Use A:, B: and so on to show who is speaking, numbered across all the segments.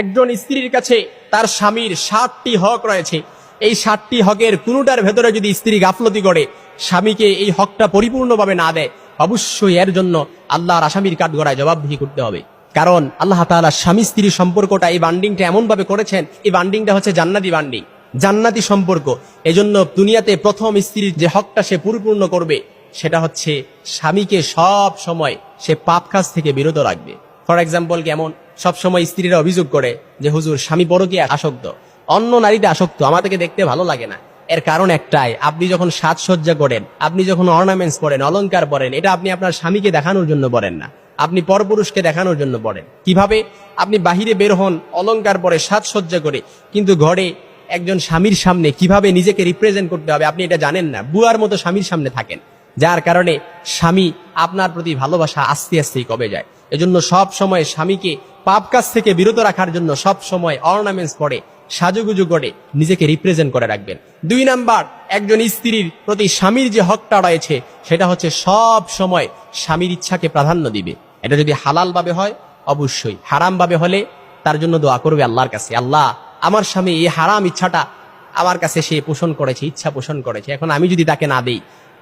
A: একজন স্ত্রীর কাছে তার স্বামীর ষাটটি হক রয়েছে। এই ষাটটি হকের কোনোটার ভেতরে যদি স্ত্রী গাফলতি করে, স্বামীকে এই হকটা পরিপূর্ণভাবে না দেয়, অবশ্যই এর জন্য আল্লাহর আসামির কাঠগড়ায় জবাবদিহি করতে হবে। কারণ আল্লাহ তাআলা স্বামী স্ত্রীর সম্পর্কটা এই বান্ডিংটা এমন ভাবে করেছেন, এই বান্ডিংটা হচ্ছে জান্নাতি বান্ডিং জান্নাতি সম্পর্ক। এজন্য দুনিয়াতে প্রথম স্ত্রীর যে হকটা সে পরিপূর্ণ করবে, সেটা হচ্ছে স্বামীকে সব সময় সে পাপ কাজ থেকে বিরত রাখবে। ফর এক্সাম্পল কেমন? সব সময় স্ত্রীরা অভিযোগ করে যে, হুজুর, স্বামী পরকে আসক্ত। অন্য নারীতে আসক্ত, আমাদেরকে দেখতে ভালো লাগে না। এর কারণ একটাই, আপনি যখন সাজসজ্জা করেন, আপনি যখন অর্নামেন্টস পরেন, অলংকার পরেন, এটা আপনি আপনার স্বামীকে দেখানোর জন্য পরেন না। আপনি পরপুরুষকে দেখানোর জন্য পড়েন কীভাবে? আপনি বাহিরে বের হন, অলংকার পরে, সাজসজ্জা করে, কিন্তু ঘরে একজন স্বামীর সামনে কীভাবে নিজেকে রিপ্রেজেন্ট করতে হবে, আপনি এটা জানেন না। বুয়ার মতো স্বামীর সামনে থাকেন। যার কারণে স্বামী আপনার প্রতি ভালোবাসা আস্তে আস্তেই কমে যায়। এজন্য সব সময় স্বামীকে পাপ কাজ থেকে বিরত রাখার জন্য সব সময় অর্নামেন্টস পরে, সাজুগুজু করে নিজেকে রিপ্রেজেন্ট করে রাখবেন। দুই নাম্বার, একজন স্ত্রীর প্রতি স্বামীর যে হকটা রয়েছে, সেটা হচ্ছে সব সময় স্বামীর ইচ্ছাকে প্রাধান্য দিবে। এটা যদি হালাল ভাবে হয়, অবশ্যই। হারাম ভাবে হলে তার জন্য দোয়া করবে আল্লাহর কাছে। আল্লাহ, আমার স্বামী এই হারাম ইচ্ছাটা আমার কাছে সে পোষণ করেছে, ইচ্ছা পোষণ করেছে। এখন আমি যদি তাকে না দিই,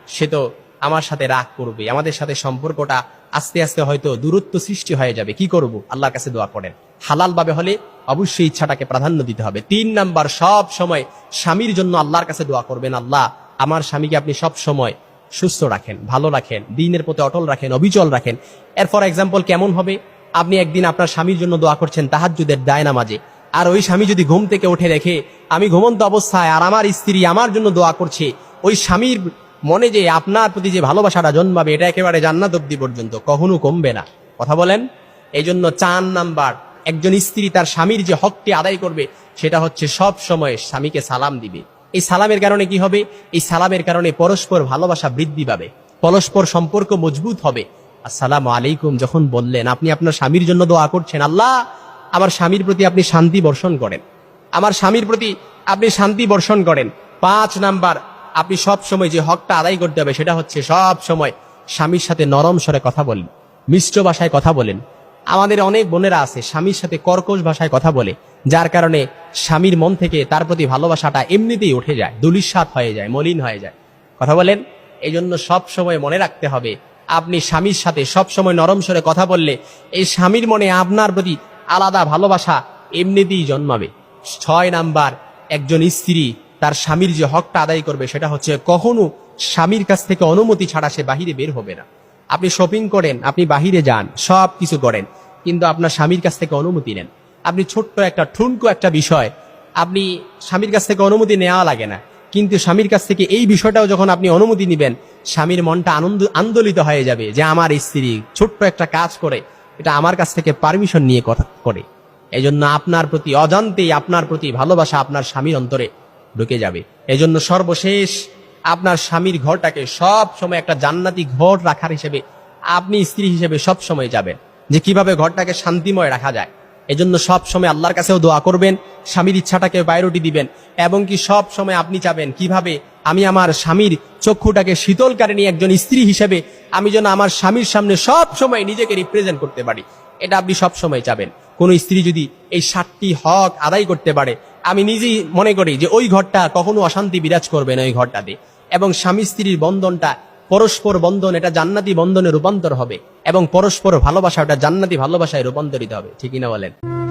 A: সে তো আমার সাথে রাগ করবে, আমাদের সাথে সম্পর্কটা আস্তে আস্তে হয়তো দূরত্ব সৃষ্টি হয়ে যাবে। কি করব? আল্লাহর কাছে দোয়া করেন। হালাল ভাবে হলে অবশ্যই ইচ্ছাটাকে প্রাধান্য দিতে হবে। তিন নাম্বার, সব সময় স্বামীর জন্য আল্লাহর কাছে দোয়া করবেন, আল্লাহ, আমার স্বামীকে আপনি সব সময় সুস্থ রাখেন, ভালো রাখেন, দিনের প্রতি অটল রাখেন, অবিচল রাখেন। এর ফর এক্সাম্পল কেমন হবে? আপনি একদিন আপনার স্বামীর জন্য দোয়া করছেন তাহাজ্জুদের দায় নামাজে। আর ওই স্বামী যদি ঘুম থেকে উঠে রেখে আমি ঘুমন্ত অবস্থায় আর আমার স্ত্রী আমার জন্য দোয়া করছে, ওই স্বামীর মনে যে আপনার প্রতি যে ভালোবাসাটা জন্মাবে, এটা একেবারে জান্নাত অব্দি পর্যন্ত, কখনো কমবে না। কথা বলেন? এই জন্য চার নাম্বার, একজন স্ত্রী তার স্বামীর যে হকটি আদায় করবে, সেটা হচ্ছে সব সময় স্বামীকে সালাম দিবে। এই সালামের কারণে কি হবে? এই সালামের কারণে পরস্পর ভালোবাসা বৃদ্ধি পাবে, পরস্পর সম্পর্ক মজবুত হবে। আসসালামু আলাইকুম, যখন বললেন, আপনি আপনার স্বামীর জন্য দোয়া করছেন, আল্লাহ, আমার স্বামীর প্রতি আপনি শান্তি বর্ষণ করেন। আমার স্বামীর প্রতি আপনি শান্তি বর্ষণ করেন। পাঁচ নাম্বার আপনি সব সময় যে হকটা আদায় করতে হবে সেটা হচ্ছে সব সময় স্বামীর সাথে নরম স্বরে কথা বলেন মিশ্র ভাষায় কথা বলেন। আমাদের অনেক বোনেরা আছে স্বামীর সাথে কর্কশ ভাষায় কথা বলে, যার কারণে স্বামীর মন থেকে তার প্রতি ভালোবাসাটা এমনিতেই উঠে যায় দুলিশ্বাত হয়ে যায়, মলিন হয়ে যায়। কথা বলেন? এই জন্য সব সময় মনে রাখতে হবে, আপনি স্বামীর সাথে সব সময় নরম স্বরে কথা বললে এই স্বামীর মনে আপনার প্রতি আলাদা ভালোবাসা এমনিতেই জন্মাবে। ছয় নাম্বার, একজন স্ত্রী তার স্বামীর যে হকটা আদায় করবে সেটা হচ্ছে কখনো স্বামীর কাছ থেকে অনুমতি ছাড়া সে বাহিরে বের হবে না। আপনি শপিং করেন, আপনি বাহিরে যান, সব কিছু করেন, কিন্তু আপনার স্বামীর কাছ থেকে অনুমতি নেন। আপনি ছোট্ট একটা, ঠুনকো একটা বিষয়, আপনি স্বামীর কাছ থেকে অনুমতি নেওয়া লাগে না, কিন্তু স্বামীর কাছ থেকে এই বিষয়টাও যখন আপনি অনুমতি নিবেন, স্বামীর মনটা আনন্দ, আন্দোলিত হয়ে যাবে যে আমার স্ত্রী ছোট্ট একটা কাজ করে, এটা আমার কাছ থেকে পারমিশন নিয়ে কথা, করে। এই জন্য আপনার প্রতি অজান্তেই, আপনার প্রতি ভালোবাসা আপনার স্বামীর অন্তরে ঢুকে যাবে। এজন্য সর্বশেষ আপনার স্বামীর ঘরটাকে সব সময় একটা জান্নাতি ঘর রাখার হিসেবে আপনি স্ত্রী হিসেবে সব সময় যাবেন। যে কীভাবে ঘরটাকে শান্তিময় রাখা যায়। এজন্য সব সময় আল্লাহর কাছেও দোয়া করবেন, স্বামীর ইচ্ছাটাকে প্রায়োরিটি দিবেন, এবং কি সব সময় আপনি চাবেন কীভাবে আমি আমার স্বামীর চক্ষুটাকে শীতলকারে নিয়ে একজন স্ত্রী হিসেবে আমি যেন আমার স্বামীর সামনে সব সময় নিজেকে রিপ্রেজেন্ট করতে পারি। এটা আপনি সব সময় চাবেন কোন স্ত্রী যদি এই সাতটি হক আদায় করতে পারে আমি নিজেই মনে করি যে ওই ঘরটা কখনো অশান্তি বিরাজ করবে না ওই ঘরটাতে। এবং স্বামী স্ত্রীর বন্ধনটা, পরস্পর বন্ধন, এটা জান্নাতি বন্ধনে রূপান্তর হবে এবং পরস্পর ভালোবাসা, ওটা জান্নাতি ভালোবাসায় রূপান্তরিত হবে। ঠিকই না বলেন?